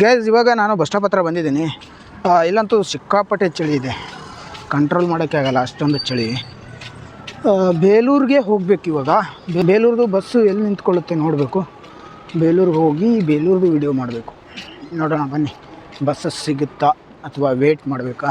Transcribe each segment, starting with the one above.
Gas ಇವಾಗ ನಾನು bus stop ಹತ್ರ ಬಂದಿದ್ದೀನಿ. ಇಲ್ಲಂತೂ ಸಿಕ್ಕಾಪಟ್ಟೆ ಚಳಿ ಇದೆ. ಕಂಟ್ರೋಲ್ ಮಾಡೋಕ್ಕೆ ಆಗಲ್ಲ, ಅಷ್ಟೊಂದು ಚಳಿ. ಬೇಲೂರಿಗೆ ಹೋಗಬೇಕು ಇವಾಗ. ಬೇಲೂರ್ದು ಬಸ್ಸು ಎಲ್ಲಿ ನಿಂತ್ಕೊಳ್ಳುತ್ತೆ ನೋಡಬೇಕು. ಬೇಲೂರಿಗೆ ಹೋಗಿ ಬೇಲೂರ್ದು ವಿಡಿಯೋ ಮಾಡಬೇಕು. ನೋಡೋಣ ಬನ್ನಿ. ಬಸ್ಸಸ್ ಸಿಗುತ್ತಾ ಅಥವಾ ವೇಟ್ ಮಾಡಬೇಕಾ?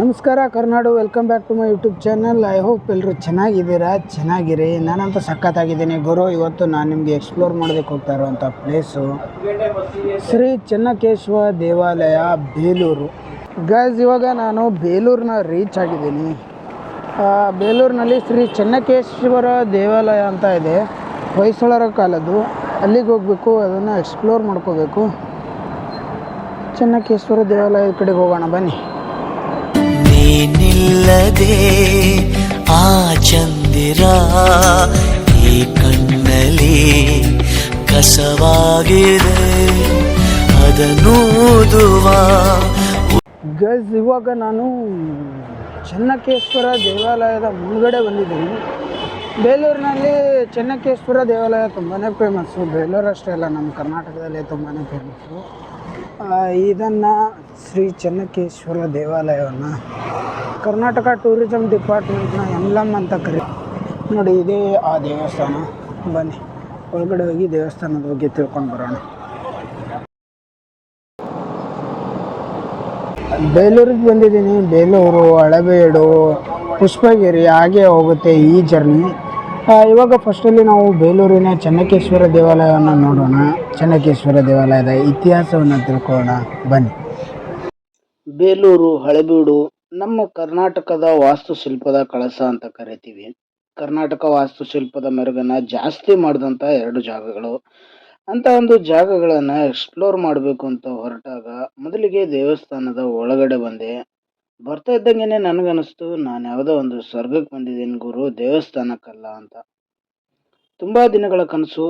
ನಮಸ್ಕಾರ, Karnadu. Welcome back to my YouTube channel I hope ಎಲ್ಲರೂ ಚೆನ್ನಾಗಿದ್ದೀರಾ? ಚೆನ್ನಾಗಿರಿ. ನಾನಂತೂ ಸಖತ್ತಾಗಿದ್ದೀನಿ. ಗುರು, ಇವತ್ತು ನಾನು ನಿಮಗೆ ಎಕ್ಸ್ಪ್ಲೋರ್ ಮಾಡೋದಕ್ಕೆ ಹೋಗ್ತಾ ಇರುವಂಥ ಪ್ಲೇಸು ಶ್ರೀ ಚೆನ್ನಕೇಶವ ದೇವಾಲಯ, ಬೇಲೂರು. ಗೈಸ್ ಇವಾಗ ನಾನು ಬೇಲೂರನ್ನ ರೀಚ್ ಆಗಿದ್ದೀನಿ. ಬೇಲೂರಿನಲ್ಲಿ ಶ್ರೀ ಚೆನ್ನಕೇಶ್ವರ ದೇವಾಲಯ ಅಂತ ಇದೆ. ಹೊಯ್ಸಳರ ಕಾಲದ್ದು. ಅಲ್ಲಿಗೆ ಹೋಗಬೇಕು, ಅದನ್ನು ಎಕ್ಸ್ಪ್ಲೋರ್ ಮಾಡ್ಕೋಬೇಕು. ಚೆನ್ನಕೇಶ್ವರ ದೇವಾಲಯದ ಕಡೆಗೆ ಹೋಗೋಣ, ಬನ್ನಿ. ನೀನಿಲ್ಲದೆ ಆ ಚಂದಿರ ಈ ಕಣ್ಣಲ್ಲಿ ಕಸವಾಗಿದೆ. ಅದನ್ನೂದುವ ಇವಾಗ ನಾನು ಚೆನ್ನಕೇಶ್ವರ ದೇವಾಲಯದ ಮುಳುಗಡೆ ಬಂದಿದ್ದೀನಿ. ಬೇಲೂರಿನಲ್ಲಿ ಚೆನ್ನಕೇಶ್ವರ ದೇವಾಲಯ ತುಂಬಾ ಫೇಮಸ್ಸು ಬೇಲೂರು ಅಷ್ಟೇ ಅಲ್ಲ, ನಮ್ಮ ಕರ್ನಾಟಕದಲ್ಲೇ ತುಂಬಾ ಫೇಮಸ್ಸು ಇದನ್ನು ಶ್ರೀ ಚೆನ್ನಕೇಶ್ವರ ದೇವಾಲಯವನ್ನು ಕರ್ನಾಟಕ ಟೂರಿಸಂ ಡಿಪಾರ್ಟ್ಮೆಂಟ್ನ ಎಂಬ್ಲಮ್ ಅಂತ ಕರಿ, ನೋಡಿ ಇದೇ ಆ ದೇವಸ್ಥಾನ. ಬನ್ನಿ, ಒಳಗಡೆ ಹೋಗಿ ದೇವಸ್ಥಾನದ ಬಗ್ಗೆ ತಿಳ್ಕೊಂಡು ಬರೋಣ. ಬೇಲೂರಿಗೆ ಬಂದಿದ್ದೀನಿ. ಬೇಲೂರು ಹಳೆಬೇಡು ಪುಷ್ಪಗಿರಿ, ಹಾಗೆ ಹೋಗುತ್ತೆ ಈ ಜರ್ನಿ. ಇವಾಗ ಫಸ್ಟಲ್ಲಿ ನಾವು ಬೇಲೂರಿನ ಚೆನ್ನಕೇಶ್ವರ ದೇವಾಲಯವನ್ನು ನೋಡೋಣ. ಚೆನ್ನಕೇಶ್ವರ ದೇವಾಲಯದ ಇತಿಹಾಸವನ್ನು ತಿಳ್ಕೊಳ್ಳೋಣ. ಬನ್ನಿ. ಬೇಲೂರು, ಹಳೆಬೀಡು, ನಮ್ಮ ಕರ್ನಾಟಕದ ವಾಸ್ತುಶಿಲ್ಪದ ಕಳಸ ಅಂತ ಕರಿತೀವಿ. ಕರ್ನಾಟಕ ವಾಸ್ತುಶಿಲ್ಪದ ಮೆರುಗನ್ನ ಜಾಸ್ತಿ ಮಾಡಿದಂಥ ಎರಡು ಜಾಗಗಳು. ಅಂತ ಒಂದು ಜಾಗಗಳನ್ನು ಎಕ್ಸ್ಪ್ಲೋರ್ ಮಾಡಬೇಕು ಅಂತ ಹೊರಟಾಗ ಮೊದಲಿಗೆ ದೇವಸ್ಥಾನದ ಒಳಗಡೆ ಬಂದೆ. ಬರ್ತಾ ಇದ್ದಂಗೆನೆ ನನಗನ್ನಿಸ್ತು. ನಾನು ಯಾವುದೋ ಒಂದು ಸ್ವರ್ಗಕ್ಕೆ ಬಂದಿದ್ದೀನಿ ಗುರು, ದೇವಸ್ಥಾನಕ್ಕಲ್ಲ ಅಂತ. ತುಂಬ ದಿನಗಳ ಕನಸು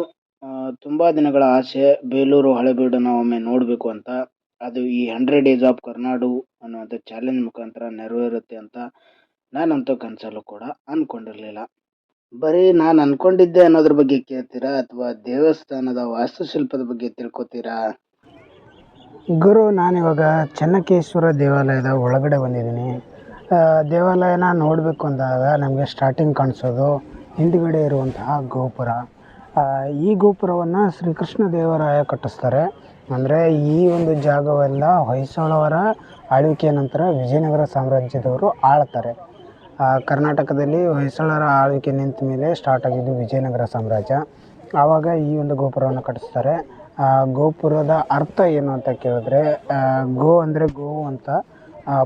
ತುಂಬ ದಿನಗಳ ಆಸೆ, ಬೇಲೂರು ಹಳೆಬೀಡನ್ನ ಒಮ್ಮೆ ನೋಡಬೇಕು ಅಂತ. ಅದು ಈ ಹಂಡ್ರೆಡ್ ಡೇಸ್ ಆಫ್ ಕರ್ನಾಡು ಅನ್ನುವಂಥ ಚಾಲೆಂಜ್ ಮುಖಾಂತರ ನೆರವೇರುತ್ತೆ ಅಂತ ನಾನಂತೂ ಕನಸಲ್ಲೂ ಕೂಡ ಅಂದ್ಕೊಂಡಿರಲಿಲ್ಲ ಬರೀ ನಾನು ಅನ್ಕೊಂಡಿದ್ದೆ ಅನ್ನೋದ್ರ ಬಗ್ಗೆ ಕೇಳ್ತೀರಾ ಅಥವಾ ದೇವಸ್ಥಾನದ ವಾಸ್ತುಶಿಲ್ಪದ ಬಗ್ಗೆ ತಿಳ್ಕೊತೀರಾ? ಗುರು, ನಾನಿವಾಗ ಚೆನ್ನಕೇಶ್ವರ ದೇವಾಲಯದ ಒಳಗಡೆ ಬಂದಿದ್ದೀನಿ. ದೇವಾಲಯನ ನೋಡಬೇಕು ಅಂದಾಗ ನಮಗೆ ಸ್ಟಾರ್ಟಿಂಗ್ ಕಾಣಿಸೋದು ಹಿಂದ್ಗಡೆ ಇರುವಂತಹ ಗೋಪುರ. ಈ ಗೋಪುರವನ್ನು ಶ್ರೀಕೃಷ್ಣ ದೇವರಾಯ ಕಟ್ಟಿಸ್ತಾರೆ. ಅಂದರೆ ಈ ಒಂದು ಜಾಗವೆಲ್ಲ ಹೊಯ್ಸಳವರ ಆಳ್ವಿಕೆಯ ನಂತರ ವಿಜಯನಗರ ಸಾಮ್ರಾಜ್ಯದವರು ಆಳ್ತಾರೆ. ಕರ್ನಾಟಕದಲ್ಲಿ ಹೊಯ್ಸಳರ ಆಳ್ವಿಕೆ ನಿಂತ ಮೇಲೆ ಸ್ಟಾರ್ಟ್ ಆಗಿದ್ದು ವಿಜಯನಗರ ಸಾಮ್ರಾಜ್ಯ. ಆವಾಗ ಈ ಒಂದು ಗೋಪುರವನ್ನು ಕಟ್ಟಿಸ್ತಾರೆ. ಗೋಪುರದ ಅರ್ಥ ಏನು ಅಂತ ಕೇಳಿದ್ರೆ ಗೋ ಅಂದರೆ ಗೋವು ಅಂತ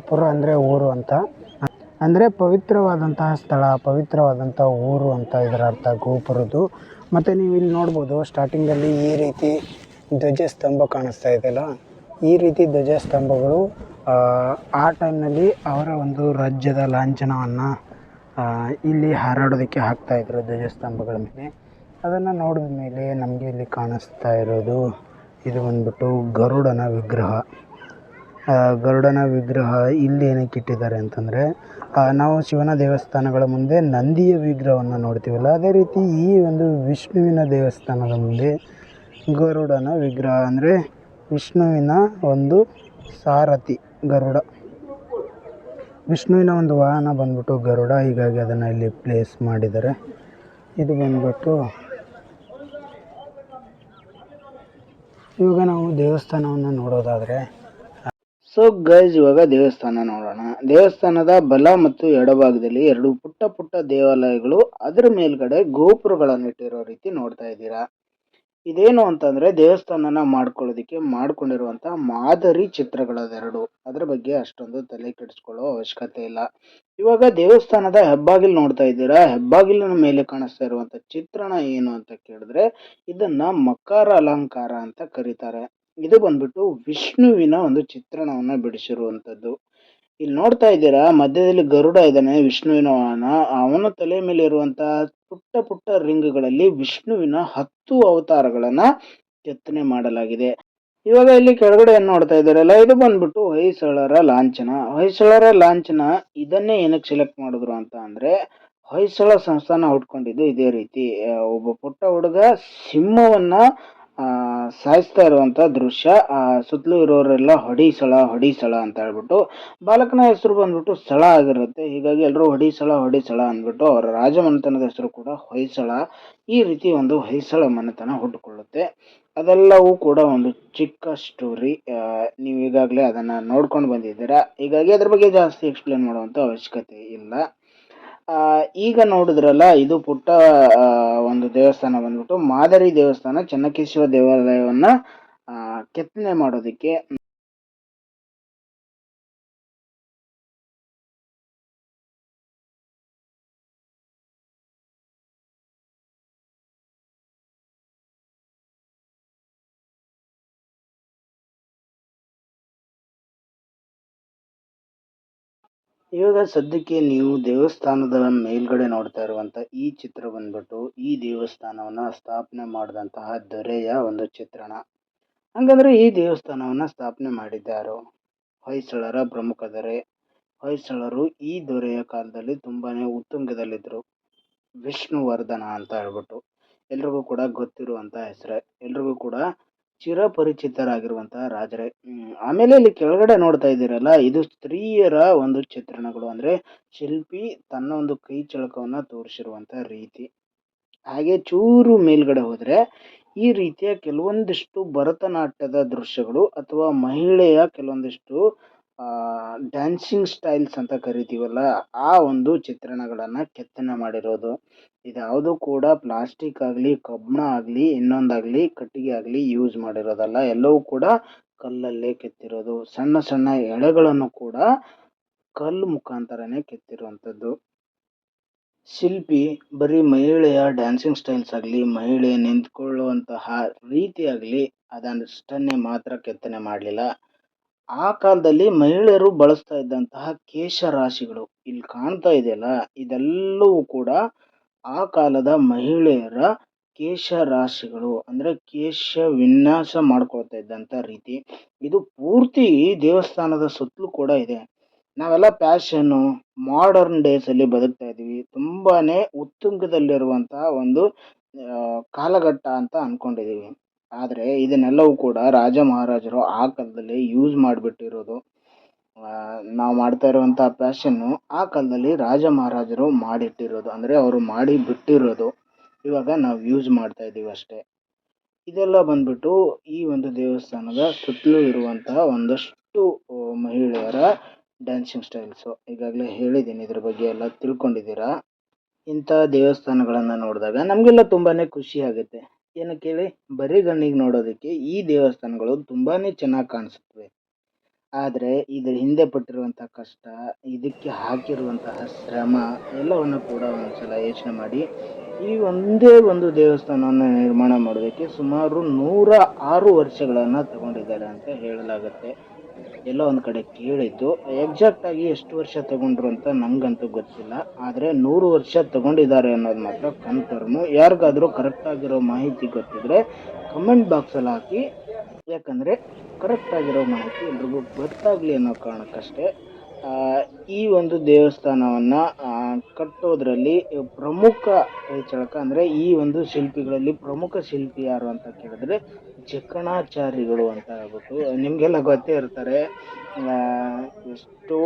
ಪುರ ಅಂದರೆ ಊರು ಅಂತ. ಅಂದರೆ ಪವಿತ್ರವಾದಂತಹ ಸ್ಥಳ, ಪವಿತ್ರವಾದಂಥ ಊರು ಅಂತ ಇದರ ಅರ್ಥ ಗೋಪುರದ್ದು. ಮತ್ತು ನೀವು ಇಲ್ಲಿ ನೋಡ್ಬೋದು, ಸ್ಟಾರ್ಟಿಂಗಲ್ಲಿ ಈ ರೀತಿ ಧ್ವಜಸ್ತಂಭ ಕಾಣಿಸ್ತಾ ಇದೆಯಲ್ಲ? ಈ ರೀತಿ ಧ್ವಜಸ್ತಂಭಗಳು, ಆ ಟೈಮ್ನಲ್ಲಿ ಅವರ ಒಂದು ರಾಜ್ಯದ ಲಾಂಛನವನ್ನು ಇಲ್ಲಿ ಹಾರಾಡೋದಕ್ಕೆ ಹಾಕ್ತಾಯಿದ್ರು ಧ್ವಜಸ್ತಂಭಗಳ ಮೇಲೆ. ಅದನ್ನು ನೋಡಿದ ಮೇಲೆ ನಮಗೆ ಇಲ್ಲಿ ಕಾಣಿಸ್ತಾ ಇರೋದು, ಇದು ಬಂದ್ಬಿಟ್ಟು ಗರುಡನ ವಿಗ್ರಹ. ಗರುಡನ ವಿಗ್ರಹ ಇಲ್ಲಿ ಏನಕ್ಕೆ ಇಟ್ಟಿದ್ದಾರೆ ಅಂತಂದರೆ ನಾವು ಶಿವನ ದೇವಸ್ಥಾನಗಳ ಮುಂದೆ ನಂದಿಯ ವಿಗ್ರಹವನ್ನು ನೋಡ್ತೀವಲ್ಲ, ಅದೇ ರೀತಿ ಈ ಒಂದು ವಿಷ್ಣುವಿನ ದೇವಸ್ಥಾನದ ಮುಂದೆ ಗರುಡನ ವಿಗ್ರಹ ಅಂದರೆ ವಿಷ್ಣುವಿನ ಒಂದು ಸಾರಥಿ ಗರುಡ. ವಿಷ್ಣುವಿನ ಒಂದು ವಾಹನ ಬಂದ್ಬಿಟ್ಟು ಗರುಡ, ಹೀಗಾಗಿ ಅದನ್ನು ಇಲ್ಲಿ ಪ್ಲೇಸ್ ಮಾಡಿದ್ದಾರೆ. ಇದು ಬಂದ್ಬಿಟ್ಟು ಇವಾಗ ನಾವು ದೇವಸ್ಥಾನವನ್ನು ನೋಡೋದಾದರೆ ಸೊ ಗೈಸ್ ಇವಾಗ ದೇವಸ್ಥಾನ ನೋಡೋಣ. ದೇವಸ್ಥಾನದ ಬಲ ಮತ್ತು ಎಡಭಾಗದಲ್ಲಿ ಎರಡು ಪುಟ್ಟ ಪುಟ್ಟ ದೇವಾಲಯಗಳು. ಅದರ ಮೇಲ್ಗಡೆ ಗೋಪುರಗಳನ್ನು ಇಟ್ಟಿರೋ ರೀತಿ ನೋಡ್ತಾ ಇದ್ದೀರಾ. ಇದೇನು ಅಂತಂದರೆ ದೇವಸ್ಥಾನನ ಮಾಡ್ಕೊಳ್ಳೋದಕ್ಕೆ ಮಾಡ್ಕೊಂಡಿರುವಂತ ಮಾದರಿ ಚಿತ್ರಗಳದೆರಡು. ಅದರ ಬಗ್ಗೆ ಅಷ್ಟೊಂದು ತಲೆ ಕೆಡಿಸ್ಕೊಳ್ಳೋ ಅವಶ್ಯಕತೆ ಇಲ್ಲ. ಇವಾಗ ದೇವಸ್ಥಾನದ ಹೆಬ್ಬಾಗಿಲು ನೋಡ್ತಾ ಇದ್ದೀರಾ? ಹೆಬ್ಬಾಗಿಲಿನ ಮೇಲೆ ಕಾಣಿಸ್ತಾ ಇರುವಂತ ಚಿತ್ರಣ ಏನು ಅಂತ ಕೇಳಿದ್ರೆ ಇದನ್ನ ಮಕಾರ ಅಲಂಕಾರ ಅಂತ ಕರೀತಾರೆ. ಇದು ಬಂದ್ಬಿಟ್ಟು ವಿಷ್ಣುವಿನ ಒಂದು ಚಿತ್ರಣವನ್ನ ಬಿಡಿಸಿರುವಂತದ್ದು. ಇಲ್ಲಿ ನೋಡ್ತಾ ಇದ್ದೀರಾ? ಮಧ್ಯದಲ್ಲಿ ಗರುಡ ಇದ್ದಾನೆ, ವಿಷ್ಣುವಿನ ವಾಹನ. ಅವನ ತಲೆ ಮೇಲೆ ಇರುವಂತಹ ಪುಟ್ಟ ಪುಟ್ಟ ರಿಂಗ್ಗಳಲ್ಲಿ ವಿಷ್ಣುವಿನ ಹತ್ತು ಅವತಾರಗಳನ್ನ ಕೆತ್ತನೆ ಮಾಡಲಾಗಿದೆ. ಇವಾಗ ಇಲ್ಲಿ ಕೆಳಗಡೆ ಏನ್ ನೋಡ್ತಾ ಇದ್ದಾರಲ್ಲ ಇದು ಬಂದ್ಬಿಟ್ಟು ಹೊಯ್ಸಳರ ಲಾಂಛನ. ಹೊಯ್ಸಳರ ಲಾಂಛನ ಇದನ್ನೇ ಏನಕ್ಕೆ ಸೆಲೆಕ್ಟ್ ಮಾಡಿದ್ರು ಅಂತ ಅಂದ್ರೆ, ಹೊಯ್ಸಳ ಸಂಸ್ಥಾನ ಹುಟ್ಕೊಂಡಿದ್ದು ಇದೇ ರೀತಿ. ಒಬ್ಬ ಪುಟ್ಟ ಹುಡುಗ ಸಿಂಹವನ್ನ ಸಾಯಿಸ್ತಾ ಇರುವಂತ ದೃಶ್ಯ ಸುತ್ತಲೂ ಇರೋರೆಲ್ಲ ಹೊಡಿಸಳ ಹೊಡಿಸಳ ಅಂತ ಹೇಳ್ಬಿಟ್ಟು, ಬಾಲಕನ ಹೆಸರು ಬಂದ್ಬಿಟ್ಟು ಸಳ ಆಗಿರುತ್ತೆ. ಹೀಗಾಗಿ ಎಲ್ಲರೂ ಹೊಡಿಸಳ ಹೊಡಿಸಳ ಅಂದ್ಬಿಟ್ಟು ಅವರ ರಾಜಮನೆತನದ ಹೆಸರು ಕೂಡ ಹೊಯ್ಸಳ. ಈ ರೀತಿ ಒಂದು ಹೊಯ್ಸಳ ಮನೆತನ ಹುಟ್ಟುಕೊಳ್ಳುತ್ತೆ ಅದೆಲ್ಲವೂ ಕೂಡ ಒಂದು ಚಿಕ್ಕ ಸ್ಟೋರಿ ನೀವು ಈಗಾಗಲೇ ಅದನ್ನ ನೋಡ್ಕೊಂಡು ಬಂದಿದ್ದೀರಾ? ಹೀಗಾಗಿ ಅದ್ರ ಬಗ್ಗೆ ಜಾಸ್ತಿ ಎಕ್ಸ್ಪ್ಲೇನ್ ಮಾಡುವಂತ ಅವಶ್ಯಕತೆ ಇಲ್ಲ. ಈಗ ನೋಡಿದ್ರಲ್ಲ ಇದು ಪುಟ್ಟ ಒಂದು ದೇವಸ್ಥಾನ ಬಂದ್ಬಿಟ್ಟು ಮಾದರಿ ದೇವಸ್ಥಾನ ಚೆನ್ನಕೇಶವ ದೇವಾಲಯವನ್ನ ಕೆತ್ತನೆ ಮಾಡೋದಕ್ಕೆ ಇವಾಗ ಸದ್ಯಕ್ಕೆ ನೀವು ದೇವಸ್ಥಾನದ ಮೇಲ್ಗಡೆ ನೋಡ್ತಾ ಇರುವಂತ ಈ ಚಿತ್ರ ಬಂದ್ಬಿಟ್ಟು ಈ ದೇವಸ್ಥಾನವನ್ನ ಸ್ಥಾಪನೆ ಮಾಡಿದಂತಹ ದೊರೆಯ ಒಂದು ಚಿತ್ರಣ. ಹಂಗಂದ್ರೆ ಈ ದೇವಸ್ಥಾನವನ್ನ ಸ್ಥಾಪನೆ ಮಾಡಿದ್ದಾರು ಹೊಯ್ಸಳರ ಪ್ರಮುಖ ದೊರೆ. ಹೊಯ್ಸಳರು ಈ ದೊರೆಯ ಕಾಲದಲ್ಲಿ ತುಂಬಾನೇ ಉತ್ತುಂಗದಲ್ಲಿದ್ದರು ವಿಷ್ಣುವರ್ಧನ ಅಂತ ಹೇಳ್ಬಿಟ್ಟು ಎಲ್ರಿಗೂ ಕೂಡ ಗೊತ್ತಿರುವಂತ ಹೆಸರೇ. ಎಲ್ರಿಗೂ ಕೂಡ ಚಿರಪರಿಚಿತರಾಗಿರುವಂತಹ ರಾಜರೇ. ಆಮೇಲೆ ಇಲ್ಲಿ ಕೆಳಗಡೆ ನೋಡ್ತಾ ಇದ್ದೀರಲ್ಲ, ಇದು ಸ್ತ್ರೀಯರ ಒಂದು ಚಿತ್ರಣಗಳು ಅಂದ್ರೆ ಶಿಲ್ಪಿ ತನ್ನ ಒಂದು ಕೈ ಚಳಕವನ್ನ ತೋರಿಸಿರುವಂತಹ ರೀತಿ ಹಾಗೆ ಚೂರು ಮೇಲ್ಗಡೆ ಹೋದ್ರೆ ಈ ರೀತಿಯ ಕೆಲವೊಂದಿಷ್ಟು ಭರತನಾಟ್ಯದ ದೃಶ್ಯಗಳು ಅಥವಾ ಮಹಿಳೆಯ ಕೆಲವೊಂದಿಷ್ಟು ಡ್ಯಾನ್ಸಿಂಗ್ ಸ್ಟೈಲ್ಸ್ ಅಂತ ಕರಿತೀವಲ್ಲ, ಆ ಒಂದು ಚಿತ್ರಣಗಳನ್ನ ಕೆತ್ತನೆ ಮಾಡಿರೋದು. ಇದ್ಯಾವುದು ಕೂಡ ಪ್ಲಾಸ್ಟಿಕ್ ಆಗಲಿ ಕಬ್ಬಣ ಆಗಲಿ, ಇನ್ನೊಂದಾಗಲಿ, ಕಟ್ಟಿಗೆ ಆಗಲಿ ಯೂಸ್ ಮಾಡಿರೋದಲ್ಲ. ಎಲ್ಲವೂ ಕೂಡ ಕಲ್ಲಲ್ಲೇ ಕೆತ್ತಿರೋದು. ಸಣ್ಣ ಸಣ್ಣ ಎಳೆಗಳನ್ನು ಕೂಡ ಕಲ್ಲು ಮುಖಾಂತರನೇ ಕೆತ್ತಿರುವಂಥದ್ದು. ಶಿಲ್ಪಿ, ಬರೀ ಮಹಿಳೆಯ ಡ್ಯಾನ್ಸಿಂಗ್ ಸ್ಟೈಲ್ಸ್ ಆಗಲಿ, ಮಹಿಳೆ ನಿಂತ್ಕೊಳ್ಳುವಂತಹ ರೀತಿ ಆಗಲಿ ಅಷ್ಟನ್ನೇ ಮಾತ್ರ ಕೆತ್ತನೆ ಮಾಡಲಿಲ್ಲ. ಆ ಕಾಲದಲ್ಲಿ ಮಹಿಳೆಯರು ಬಳಸ್ತಾ ಇದ್ದಂತಹ ಕೇಶರಾಶಿಗಳು ಇಲ್ಲಿ ಕಾಣ್ತಾ ಇದೆಯಲ್ಲ? ಇದೆಲ್ಲವೂ ಕೂಡ ಆ ಕಾಲದ ಮಹಿಳೆಯರ ಕೇಶರಾಶಿಗಳು ಅಂದ್ರೆ ಕೇಶ ವಿನ್ಯಾಸ ಮಾಡ್ಕೊಳ್ತಾ ಇದ್ದಂತ ರೀತಿ. ಇದು ಪೂರ್ತಿ ದೇವಸ್ಥಾನದ ಸುತ್ತಲೂ ಕೂಡ ಇದೆ. ನಾವೆಲ್ಲ ಪ್ಯಾಷನ್ನು ಮಾಡರ್ನ್ ಡೇಸ್ ಅಲ್ಲಿ ಬದುಕ್ತಾ ಇದ್ದೀವಿ. ತುಂಬಾನೇ ಉತ್ತುಂಗದಲ್ಲಿರುವಂತಹ ಒಂದು ಕಾಲಘಟ್ಟ ಅಂತ ಅನ್ಕೊಂಡಿದೀವಿ ಆದ್ರೆ ಇದನ್ನೆಲ್ಲವೂ ಕೂಡ ರಾಜ ಮಹಾರಾಜರು ಆ ಕಾಲದಲ್ಲಿ ಯೂಸ್ ಮಾಡಿಬಿಟ್ಟಿರೋದು. ನಾವು ಮಾಡ್ತಾ ಇರುವಂಥ ಪ್ಯಾಷನ್ನು ಆ ಕಾಲದಲ್ಲಿ ರಾಜ ಮಹಾರಾಜರು ಮಾಡಿಟ್ಟಿರೋದು. ಅಂದ್ರೆ ಅವರು ಮಾಡಿ ಬಿಟ್ಟಿರೋದು ಇವಾಗ ನಾವು ಯೂಸ್ ಮಾಡ್ತಾ ಇದ್ದೀವಿ ಅಷ್ಟೇ. ಇದೆಲ್ಲ ಬಂದ್ಬಿಟ್ಟು ಈ ಒಂದು ದೇವಸ್ಥಾನದ ಸುತ್ತಲೂ ಇರುವಂತಹ ಒಂದಷ್ಟು ಮಹಿಳೆಯರ ಡ್ಯಾನ್ಸಿಂಗ್ ಸ್ಟೈಲ್ಸು ಈಗಾಗಲೇ ಹೇಳಿದ್ದೀನಿ, ಇದ್ರ ಬಗ್ಗೆ ಎಲ್ಲ ತಿಳ್ಕೊಂಡಿದ್ದೀರಾ? ಇಂಥ ದೇವಸ್ಥಾನಗಳನ್ನು ನೋಡಿದಾಗ ನಮಗೆಲ್ಲ ತುಂಬಾ ಖುಷಿ ಆಗುತ್ತೆ. ಏನಕ್ಕೆ ಹೇಳಿ ಬರೀ ಕಣ್ಣಿಗೆ ನೋಡೋದಕ್ಕೆ ಈ ದೇವಸ್ಥಾನಗಳು ತುಂಬಾನೇ ಚೆನ್ನಾಗಿ ಕಾಣಿಸುತ್ತವೆ. ಆದರೆ ಇದರ ಹಿಂದೆ ಪಟ್ಟಿರುವಂಥ ಕಷ್ಟ, ಇದಕ್ಕೆ ಹಾಕಿರುವಂತಹ ಶ್ರಮ ಎಲ್ಲವನ್ನು ಕೂಡ ಒಂದ್ಸಲ ಯೋಚನೆ ಮಾಡಿ ಈ ಒಂದೇ ಒಂದು ದೇವಸ್ಥಾನವನ್ನು ನಿರ್ಮಾಣ ಮಾಡೋದಕ್ಕೆ ಸುಮಾರು ನೂರ ಆರು ವರ್ಷಗಳನ್ನು ತಗೊಂಡಿದ್ದಾರೆ ಅಂತ ಹೇಳಲಾಗುತ್ತೆ. ಎಲ್ಲ ಒಂದು ಕಡೆ ಕೇಳಿದ್ದು ಎಕ್ಸಾಕ್ಟ್ ಆಗಿ ಎಷ್ಟು ವರ್ಷ ತಗೊಂಡ್ರು ಅಂತ ನಂಗಂತೂ ಗೊತ್ತಿಲ್ಲ. ಆದರೆ ನೂರು ವರ್ಷ ತಗೊಂಡಿದ್ದಾರೆ ಅನ್ನೋದು ಮಾತ್ರ ಕನ್ಫರ್ಮು ಯಾರಿಗಾದ್ರೂ ಕರೆಕ್ಟ್ ಆಗಿರೋ ಮಾಹಿತಿ ಗೊತ್ತಿದ್ರೆ ಕಮೆಂಟ್ ಬಾಕ್ಸಲ್ಲಿ ಹಾಕಿ. ಯಾಕಂದರೆ ಕರೆಕ್ಟ್ ಆಗಿರೋ ಮಾಹಿತಿ ಎಲ್ರಿಗೂ ಗೊತ್ತಾಗಲಿ ಅನ್ನೋ ಕಾರಣಕ್ಕಷ್ಟೇ. ಈ ಒಂದು ದೇವಸ್ಥಾನವನ್ನು ಕಟ್ಟೋದ್ರಲ್ಲಿ ಪ್ರಮುಖ ಕೈಚಳಕ ಅಂದರೆ ಈ ಒಂದು ಶಿಲ್ಪಿಗಳಲ್ಲಿ ಪ್ರಮುಖ ಶಿಲ್ಪಿ ಯಾರು ಅಂತ ಕೇಳಿದ್ರೆ ಜಕಣಾಚಾರಿಗಳು ಅಂತ ಹೇಳ್ಬಿಟ್ಟು, ನಿಮಗೆಲ್ಲ ಗೊತ್ತೇ ಇರ್ತಾರೆ. ಎಷ್ಟೋ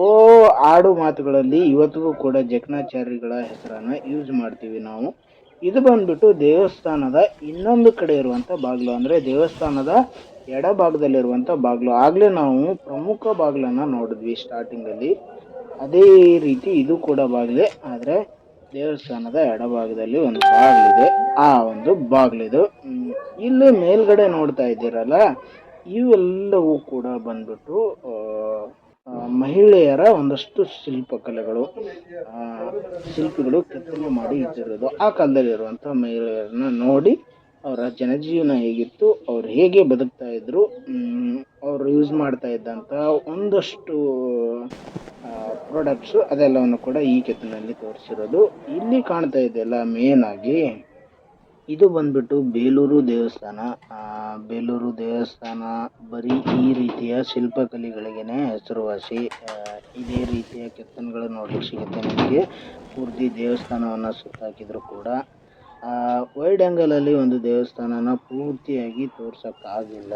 ಆಡು ಮಾತುಗಳಲ್ಲಿ ಇವತ್ತಿಗೂ ಕೂಡ ಜಕಣಾಚಾರಿಗಳ ಹೆಸರನ್ನು ಯೂಸ್ ಮಾಡ್ತೀವಿ ನಾವು. ಇದು ಬಂದ್ಬಿಟ್ಟು ದೇವಸ್ಥಾನದ ಇನ್ನೊಂದು ಕಡೆ ಇರುವಂಥ ಬಾಗಿಲು, ಅಂದರೆ ದೇವಸ್ಥಾನದ ಎಡಭಾಗದಲ್ಲಿರುವಂಥ ಬಾಗಿಲು. ಆಗಲೇ ನಾವು ಪ್ರಮುಖ ಬಾಗಿಲನ್ನು ನೋಡಿದ್ವಿ ಸ್ಟಾರ್ಟಿಂಗಲ್ಲಿ ಅದೇ ರೀತಿ ಇದು ಕೂಡ ಬಾಗಿಲೆ. ಆದರೆ ದೇವಸ್ಥಾನದ ಎಡಭಾಗದಲ್ಲಿ ಒಂದು ಬಾಗಿಲಿದೆ ಆ ಒಂದು ಬಾಗಿಲಿದು. ಇಲ್ಲಿ ಮೇಲ್ಗಡೆ ನೋಡ್ತಾ ಇದ್ದೀರಲ್ಲ, ಇವೆಲ್ಲವೂ ಕೂಡ ಬಂದ್ಬಿಟ್ಟು ಮಹಿಳೆಯರ ಒಂದಷ್ಟು ಶಿಲ್ಪಕಲೆಗಳು ಶಿಲ್ಪಗಳು ಕೆತ್ತನೆ ಮಾಡಿ ಇಟ್ಟಿರೋದು ಆ ಕಾಲದಲ್ಲಿರುವಂಥ ಮಹಿಳೆಯರನ್ನ ನೋಡಿ ಅವರ ಜನಜೀವನ ಹೇಗಿತ್ತು, ಅವ್ರು ಹೇಗೆ ಬದುಕ್ತಾ ಇದ್ರು ಅವರು ಯೂಸ್ ಮಾಡ್ತಾ ಇದ್ದಂಥ ಒಂದಷ್ಟು ಪ್ರಾಡಕ್ಟ್ಸು ಅದೆಲ್ಲವನ್ನು ಕೂಡ ಈ ಕೆತ್ತನಲ್ಲಿ ತೋರಿಸಿರೋದು. ಇಲ್ಲಿ ಕಾಣ್ತಾ ಇದೆಯಲ್ಲ ಮೇನ್ ಆಗಿ ಇದು ಬಂದ್ಬಿಟ್ಟು ಬೇಲೂರು ದೇವಸ್ಥಾನ. ಬೇಲೂರು ದೇವಸ್ಥಾನ ಬರೀ ಈ ರೀತಿಯ ಶಿಲ್ಪಕಲೆಗಳಿಗೇ ಹೆಸರುವಾಸಿ. ಇದೇ ರೀತಿಯ ಕೆತ್ತನೆಗಳು ನೋಡಲಿಕ್ಕೆ ಸಿಗುತ್ತೆ ನಿಮಗೆ. ಪೂರ್ತಿ ದೇವಸ್ಥಾನವನ್ನು ಸುತ್ತಾಕಿದರೂ ಕೂಡ. ವೈಡ್ ಆ್ಯಂಗಲಲ್ಲಿ ಒಂದು ದೇವಸ್ಥಾನನ ಪೂರ್ತಿಯಾಗಿ ತೋರ್ಸೋಕ್ಕಾಗಿಲ್ಲ.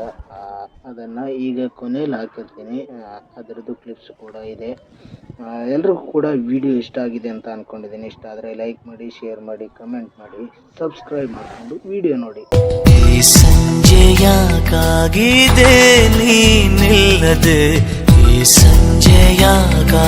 ಅದನ್ನು ಈಗ ಕೊನೆಯಲ್ಲಿ ಹಾಕಿರ್ತೀನಿ. ಅದರದ್ದು ಕ್ಲಿಪ್ಸ್ ಕೂಡ ಇದೆ. ಎಲ್ರಿಗೂ ಕೂಡ ವಿಡಿಯೋ ಇಷ್ಟ ಆಗಿದೆ ಅಂತ ಅಂದ್ಕೊಂಡಿದ್ದೀನಿ ಇಷ್ಟ ಆದರೆ ಲೈಕ್ ಮಾಡಿ ಶೇರ್ ಮಾಡಿ ಕಮೆಂಟ್ ಮಾಡಿ ಸಬ್ಸ್ಕ್ರೈಬ್ ಮಾಡಿಕೊಂಡು ವಿಡಿಯೋ ನೋಡಿ. ಈ ಸಂಜೆಯಾಗಾಗಿದೆ, ನೀನಿಲ್ಲದೆ. ಈ ಸಂಜೆಯಾಗಾಗಿದೆ.